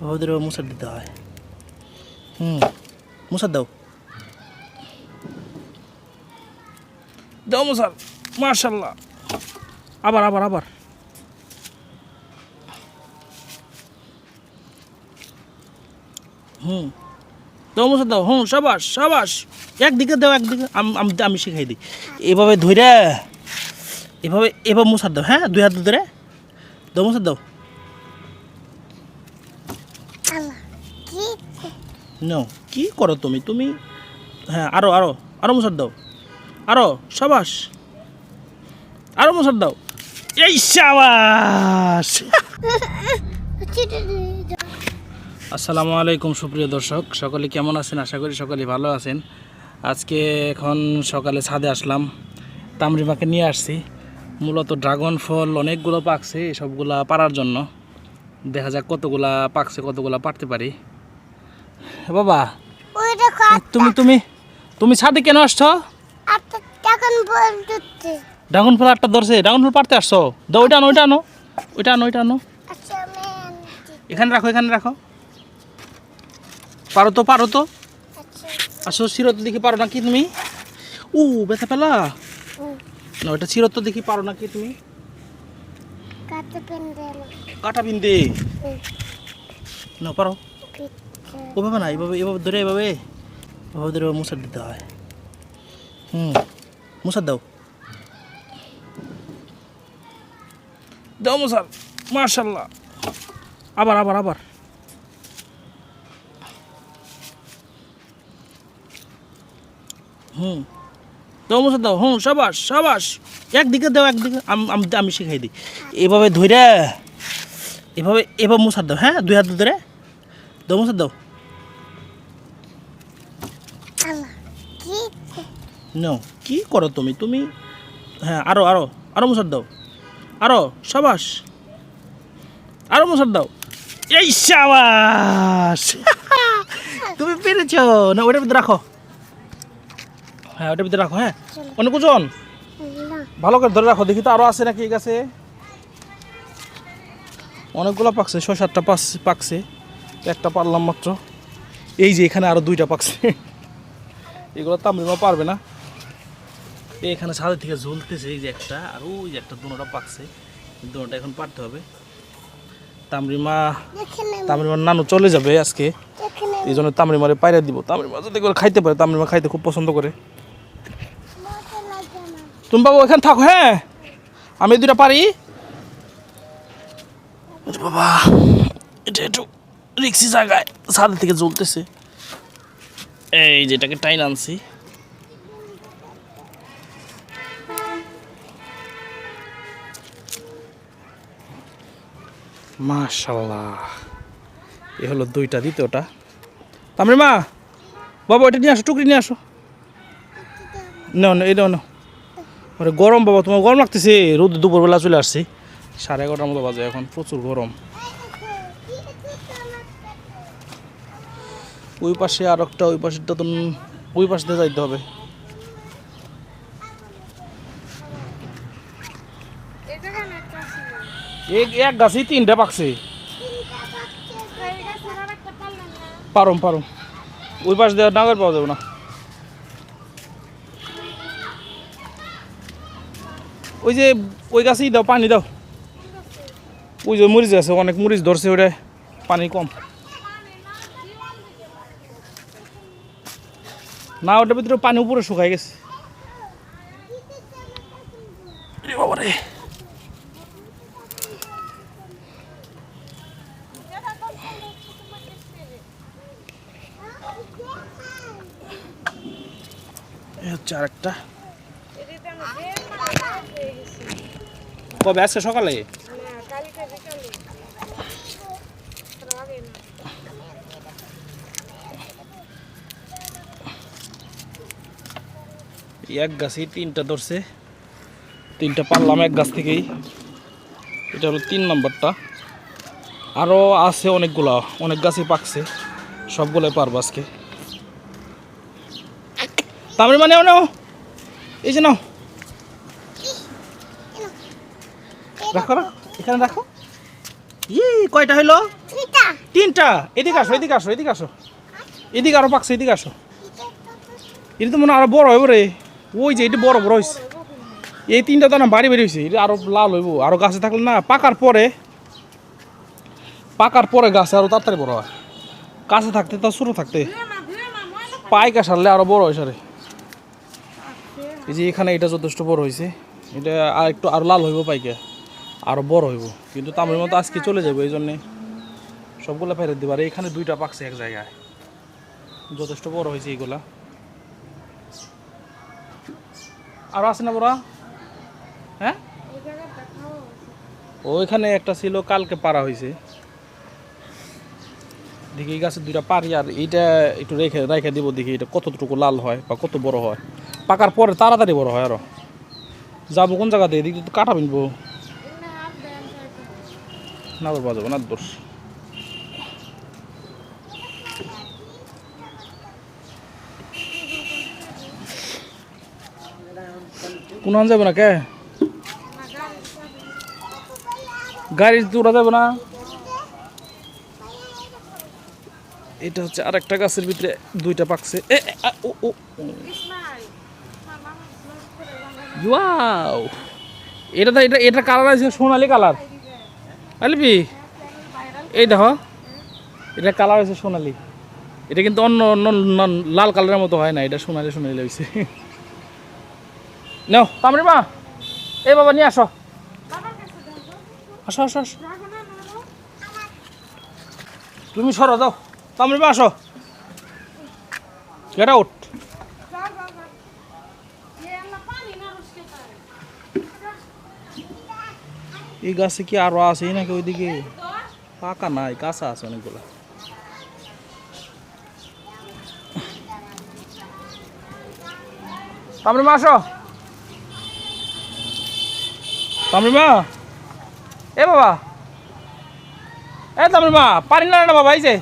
ওদের মুসার দিতে হয়। হুম মুসার দাও। দাও মুসার মার্শাল্লাহ আবার আবার আবার। হুম। দাও মুসার দাও হুম সাবাস সাবাস। একদিকে দাও একদিকে আমি আমি শিখাই দিই। এভাবে ধরে এভাবে এভাবে মুসার দাও হ্যাঁ দুই হাত ধরে। দাও মুসার দাও। নো কি করো তুমি? তুমি হ্যাঁ আরও আরও আরও মুসার দাও। আরও, সাবাস। আরও মুসার দাও। এই সাবাস! আসসালামু আলাইকুম, সুপ্রিয় দর্শক। সকলে কেমন আছেন? আশা করি সকলে ভালো আছেন। আজকে এখন সকালে ছাদে আসলাম। তামরিমাকে নিয়ে আসছি। মূলত ড্রাগন ফল অনেকগুলো পাকছে সবগুলা পারার জন্য। দেখা যাক কতগুলা পাকছে কতগুলা পারতে পারি। বাবা ওই দেখো তুমি তুমি তুমি ছাদে কেন আসছো? ড্রাগন ফল আটটা ধরছে ড্রাগন ফল পারতে আসছো? দাও ওইটা আনো ওইটা আনো ওইটা আনো ওইটা আনো। আচ্ছা। এখানে রাখো এখানে রাখো। পারো তো পারো তো। আচ্ছা। আসো সিরত দেখি পারো নাকি তুমি? ও ব্যথা পেলা? না ওটা সিরত দেখি পারো নাকি তুমি? কাটা বিন্দে না পারো। ওভাবে না এইভাবে এভাবে ধরে এভাবে। এভাবে ধরে মুসার দিতে হয়। হুম মুসার দাও। দাও মুসার মার্শাল্লাহ আবার আবার আবার। হুম। দাও মুসার দাও হুম সাবাস সাবাস। একদিকে দাও একদিকে আম- আমি শিখাই দিই। এভাবে ধরে এভাবে এভাবে মুসার দাও হ্যাঁ দুই হাত ধরে। দাও মুসার দাও। আল্লাহ কি করো তুমি? তুমি হ্যাঁ আরও আরও আরও মুসার দাও। আরও সাবাস। আরও মুসার দাও। এই সাবাস! তুমি? পেরেছ। না ওটার ভিতরে রাখো। হ্যাঁ ওটার ভিতরে রাখো হ্যাঁ? অনেক ওজন ভালো করে ধরে রাখো দেখি তো আরও আছে নাকি গাছে? অনেকগুলো পাকছে ছয় সাতটা পাস পাকছে একটা পারলাম মাত্র। এই যে এখানে আরও দুইটা পাকছে। এগুলো তামরিমা পারবে না। এখানে ছাদের থেকে ঝুলতেছে এই যে একটা আর ওই যে একটা দুটোটা পাকছে। দুটোটা এখন পারতে হবে। তামরিমা তামরিমার নানু চলে যাবে আজকে। এই জন্য তামরিমারে পাইরে দিব। তামরিমা যাতে করে খাইতে পারে তামরিমা খাইতে খুব পছন্দ করে। তুমি বাবু এখানে থাকো হ্যাঁ? আমি দুটা পারি। বাবা এটা একটু রিক্সি জায়গায় ছাদের থেকে জ্বলতেছে। এই যেটাকে টাইন আনছি। মাশাল্লাহ এ হলো দুইটা দ্বিতীয়টা। তামরে মা বাবা ওইটা নিয়ে আসো টুকরি নিয়ে আসো। না না এটা না আরে গরম বাবা, তোমার গরম লাগতেছে? রোদ দুপুরবেলা চলে আসছি। সাড়ে এগারোটার মতো বাজে এখন, প্রচুর গরম। ওই পাশে আর একটা, ওই পাশেরটা তো ওই পাশ যাইতে হবে। এক গাছেই তিনটা পাকছে। পারম পারম। ওই পাশ দিয়ে ডাঙর পাওয়া যাবে না। ওই যে, ওই গাছেই দাও, পানি দাও। ওই যে মরিচ আছে, অনেক মরিচ ধরছে ওটা পানি কম। না, ওটার ভিতরে পানি উপরে শুকাই গেছে এ বাবা রে এ হচ্ছে আরেকটা কবে আজকে সকালে? এক গাছেই তিনটা ধরছে। তিনটা পারলাম এক গাছ থেকেই। এটা হলো তিন নম্বরটা। আরও আছে অনেকগুলা, অনেক গাছই পাকছে। সবগুলোই পারব আজকে। তারপরে মানে এই যে নাও। রাখো রাখো এখানে রাখো। ই কয়টা হইল? তিনটা। এদিকে আসো এদিকে আসো এদিকে আসো। এদিকে আরও পাকছে এদিকে আসো। এটা তো মনে আরও বড় হইব রে। ওই যে এটা বড় বড় হয়েছে এই তিনটা তো না বাড়ি বেরিয়ে হয়েছে এটা আরও লাল হইব। আরও গাছে থাকলে না পাকার পরে পাকার পরে গাছে আরও তাড়াতাড়ি বড় হয়। কাছে থাকতে তা ছোটো থাকতে। পাইকা সারলে আরও বড় হয় সারে এই যে এখানে এটা যথেষ্ট বড় হয়েছে এটা আর একটু আরও লাল হইব পাইকা আরও বড় হইব। কিন্তু তামের মতো আজকে চলে যাবে, এই জন্যে সবগুলা ফেরত দিবার এখানে দুইটা পাকছে এক জায়গায়। যথেষ্ট বড় হয়েছে এইগুলা আর আছে না বড়া? হ্যাঁ? ওইখানে একটা ছিল, কালকে পারা হয়েছে দেখি এই গাছের দুইটা পারি আর এইটা একটু রেখে রেখে দিব, দেখি এটা কতটুকু লাল হয় বা কত বড় হয়। পাকার পরে তাড়াতাড়ি বড় হয় আরও। যাব কোন জায়গাতে? এদিক তো কাটা বিনবো। না তোর বাজাবো না দোষ। কোন যাবে না কে? গাড়ি তোরা যাবে না? এটা হচ্ছে আরেকটা গাছের ভিতরে দুইটা পাকছে। এ ও ও। এটা তো, এটা এটা কালার আছে সোনালি কালার আলবি, এই দেখো, এটা কালার আছে সোনালি। এটা কিন্তু অন্য অন্য লাল কালারের মতো হয় না, এটা সোনালি সোনালি লাগছে নাও, তামরি মা, এই বাবা নিয়ে আসো। আসো আসো আসো। তুমি সরো, যাও। তামরি মা, আসো। গেট আউট এই গাছে কি আরও আছে? নাকি ওইদিকে পাকা নাই, কাঁচা আছে অনেকগুলো। তামরি মা আসো। তামরি মা। এ বাবা। এ তামরি মা, পানি না না বাবা, এই যে।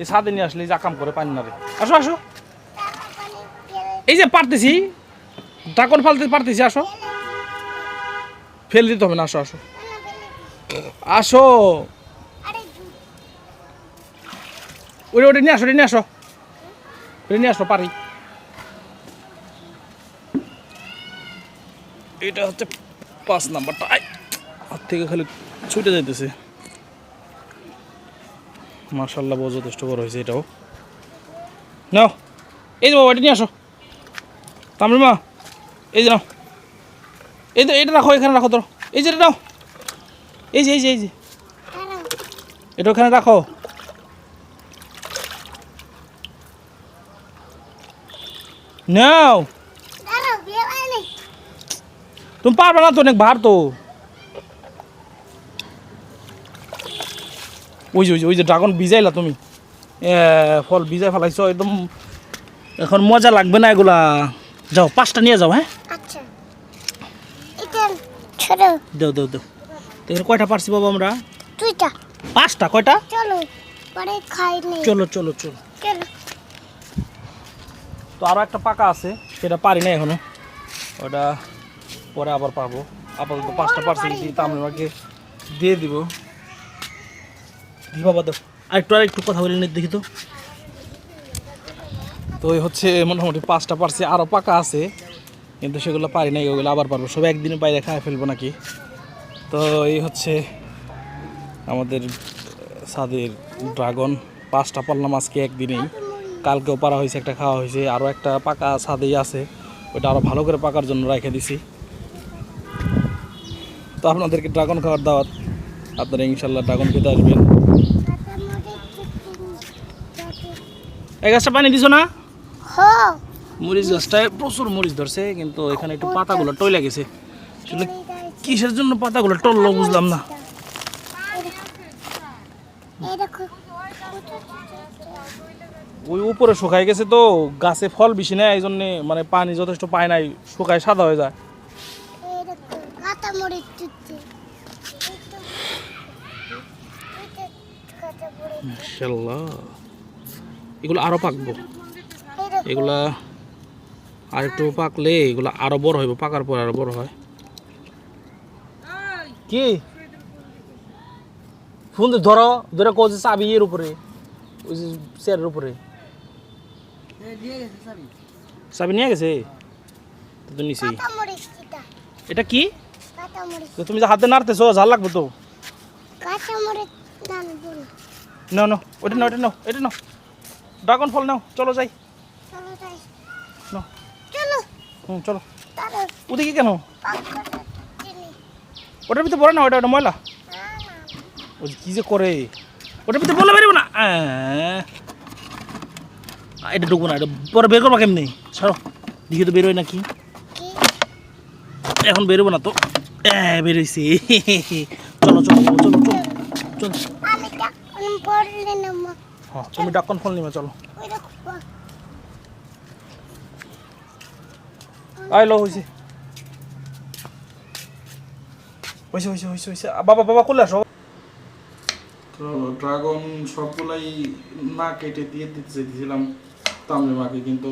এই সাদে নিয়ে আসলে যে করে পানি না রে। আসো আসো। এই যে পারতেছি। ডাকন ফালতে পারতেছি, আসো। ফেল দিতে হবে না, আসো আসো। আসো। ওটা ওটা নিয়ে আসো নিয়ে আসো। ওটা নিয়ে আসো পারি। এটা হচ্ছে পাঁচ নাম্বারটা। হাত থেকে খালি ছুটে যাইতেছে। মার্শাল্লাহ বহু যথেষ্ট বড় হয়েছে এটাও। নাও। এই যে বাবা এটা নিয়ে আসো। তামরি মা এই যে নাও। এই তো এটা রাখো এখানে রাখো ধরো। এই যে এটা নাও। এই যে এই যে এই যে। এটা ওখানে রাখো। নাও। তুমি পারবে না তো অনেক ভার তো। ওই যে ওই যে ওই যে ড্রাগন ভিজাইলা তুমি। এ, ফল ভিজাই ফেলাইছো একদম এখন মজা লাগবে না এগুলা। যাও পাঁচটা নিয়ে যাও হ্যাঁ? আচ্ছা। দেও দেও দেও। তো এখানে কয়টা পারছি বাবা আমরা? দুইটা। পাঁচটা কয়টা? চলো পরে খাই নেই চলো চলো চলো। চলো তো আরও একটা পাকা আছে সেটা পারি না এখনও। ওটা পরে আবার পাবো। আপাতত পাঁচটা তামিলমাকে দিয়ে দিব দি বাবা দাও আর একটু আর একটু কথা বলে নি দেখি তো। তো হচ্ছে মোটামুটি পাঁচটা পারছি আরও পাকা আছে কিন্তু সেগুলো পারি না ওগুলো আবার পারব। সব একদিনে বাইরে খায় ফেলব নাকি? তো এই হচ্ছে আমাদের সাদের ড্রাগন। পাঁচটা পারলাম আজকে একদিনেই। কালকেও পারা হয়েছে একটা খাওয়া হয়েছে। আরও একটা পাকা ছাদেই আছে। ওটা আরও ভালো করে পাকার জন্য রেখে দিছি। তো আপনাদেরকে ড্রাগন খাওয়ার দাওয়াত। আপনারা ইনশাল্লাহ ড্রাগন খেতে আসবেন। এই গাছটা পানি দিছো না? হো মরিচ গাছটায় প্রচুর মরিচ ধরছে কিন্তু এখানে একটু পাতাগুলো টইলা গেছে। আসলে কিসের জন্য পাতাগুলো? টললো, বুঝলাম না। ওই উপরে শুকায় গেছে তো, গাছে ফল বেশি নেয় এই জন্যে মানে পানি যথেষ্ট পায় নাই, শুকায় সাদা হয়ে যায়। এগুলো আরও পাকবো। এগুলা আর একটু পাকলে এগুলো আরও বড় হইব, পাকার পর আরও বড় হয়। কি? ফোন ধরো ধরে কোচে চাবি এর উপরে ওই যে চেয়ারের উপরে। চাবি নিয়ে গেছে? তো নিছি এটা কি? তো তুমি যে হাতে নাড়তেছো ঝাল লাগবে তো। নাও নাও ওটা নাও এটা নাও এটা নাও। ড্রাগন ফল নাও চলো যাই। চলো হুম চলো। ওদিকে কেন? ওটার ভিতরে পড়ে না, ওটা ওটা ময়লা। ও কি যে করে। ওটার ভিতরে বলে বেরোবো না। এটা ঢুকবো না, এটা পরে বের করবা কেমনি? ছাড়ো দেখি তো বেরোয় নাকি? এখন বেরোবো না তো। হ্যাঁ বেরোইছে। চলো চলো চলো চলো চলো হ্যাঁ তুমি ডাক্কন ফোন নিবে, চলো। ওই দেখো আই লো হয়েছে হয়েছে হয়েছে হয়েছে আ, বাবা বাবা আসো। তো ড্রাগন সবগুলাই না কেটে দিয়ে দিতে মাকে কিন্তু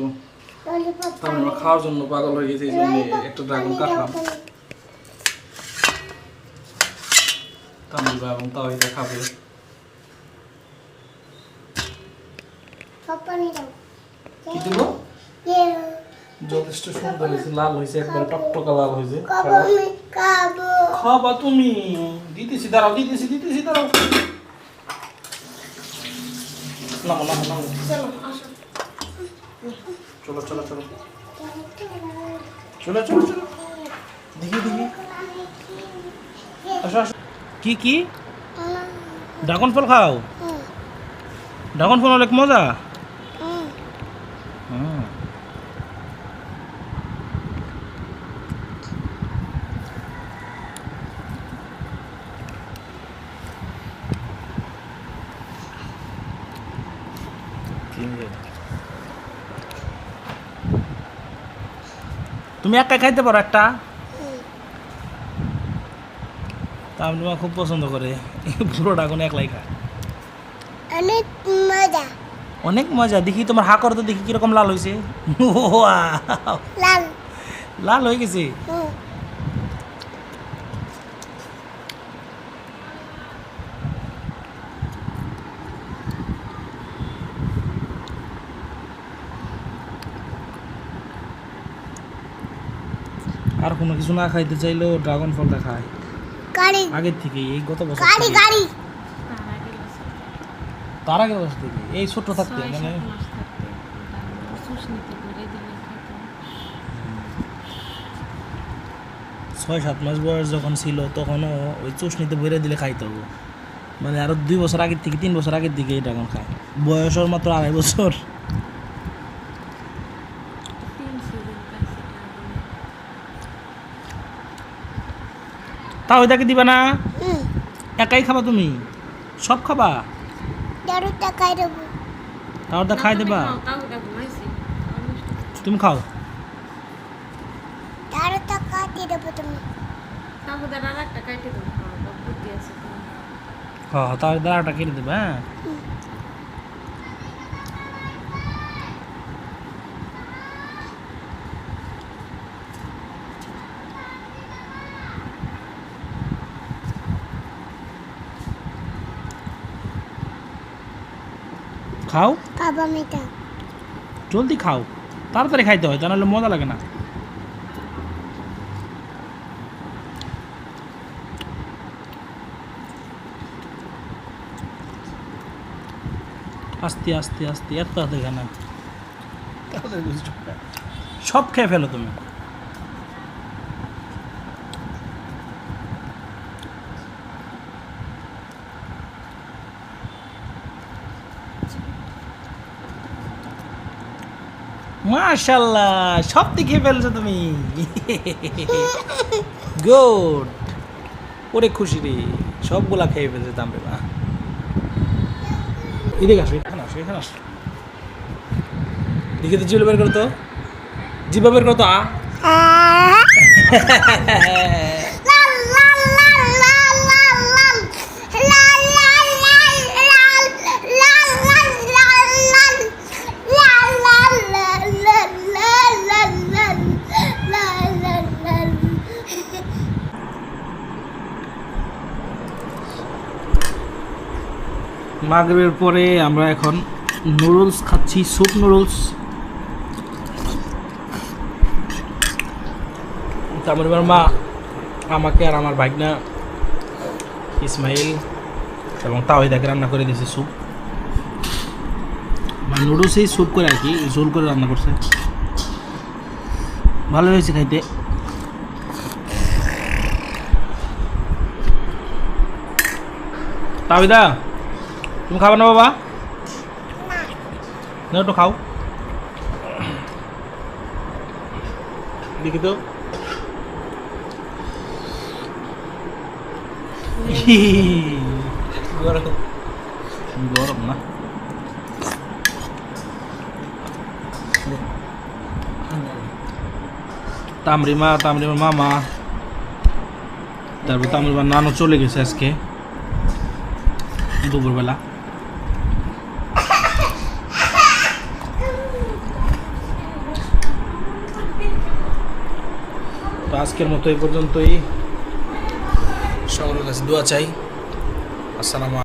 খাওয়ার জন্য পাগল হয়ে গেছে এই জন্য একটা ড্রাগন কাটলাম। তামরে মা এবং তাও এটা খাবে সব কি দেবো ইয়ে। যথেষ্ট সুন্দর হয়েছে লাল হয়েছে একবার টকটকা লাল হয়েছে। খাব খাব তুমি। দিতেছি দাঁড়াও দিতেছি দিতেছি দাঁড়াও। নামো নামো নামো। চলো চলো চলো চলো। চলো চলো দেখি দেখি আসো আসো। কি কি? ড্রাগন ফল খাও? ড্রাগন ফল অনেক মজা হুম হুম তুমি একা খাইতে পারো একটা? তা তোমার খুব পছন্দ করে। পুরোটা কোনো একলাই খায় অনেক মজা। অনেক মজা। দেখি তোমার হা করতে দেখি কীরকম লাল হয়েছে! লাল। লাল হয়ে গেছে? কোনো কিছু না খাইতে চাইলেও ড্রাগন ফলটা খায়। আগের থেকে এই গত বছর। তার আগের বছর থেকে এই ছোট থাকতে মানে ছয় সাত মাস বয়স যখন ছিল তখনও ওই চুষনিতে ভরে দিলে খাইতে হবে। মানে আরও দুই বছর আগের থেকে তিন বছর আগের দিকে এই ড্রাগন খায়। বয়স ওর মাত্র আড়াই বছর। তাহিদাকে দিবা না? একাই খাবা তুমি? সব খাবা? খাই তাহলে খাই দেবা? তুমি খাও। দারুটা তাহলে দাঁড়াটা কেটে দেবো। হ্যাঁ? খাও? জলদি খাও। তাড়াতাড়ি খাইতে হয় তা নাহলে মজা লাগে না। আস্তে আস্তে আস্তে এত হাতে খানা। সব খেয়ে ফেলো তুমি। মাশাল্লাহ সব দেখে ফেলছো তুমি। গুড। ওরে খুশি রে, সবগুলা খেয়ে ফেলছে তামরে মা। এদিকে আসো, এখানে আসো এখানে আসো। তো জিভে বের করো তো। জিভে বের করো তো আ। মাগরের পরে আমরা এখন নুডলস খাচ্ছি, স্যুপ নুডলস। তারপরে আমার মা আমাকে আর আমার ভাগনা ইসমাইল এবং তাওহিদাকে রান্না করে দিয়েছে স্যুপ। মানে নুডলসেই স্যুপ করে আর কি, ঝোল করে রান্না করছে। ভালো হয়েছে খাইতে। তাওহিদা তুমি খাবে না বাবা? না। একটু খাও। দেখি তো গরম গরম না। তামরিমা তামরিমার মামা। তারপর তামরিমার নানু চলে গেছে আজকে। দুপুরবেলা। আজকের মতো এই পর্যন্তই। সকলের কাছে দোয়া চাই। আসসালামু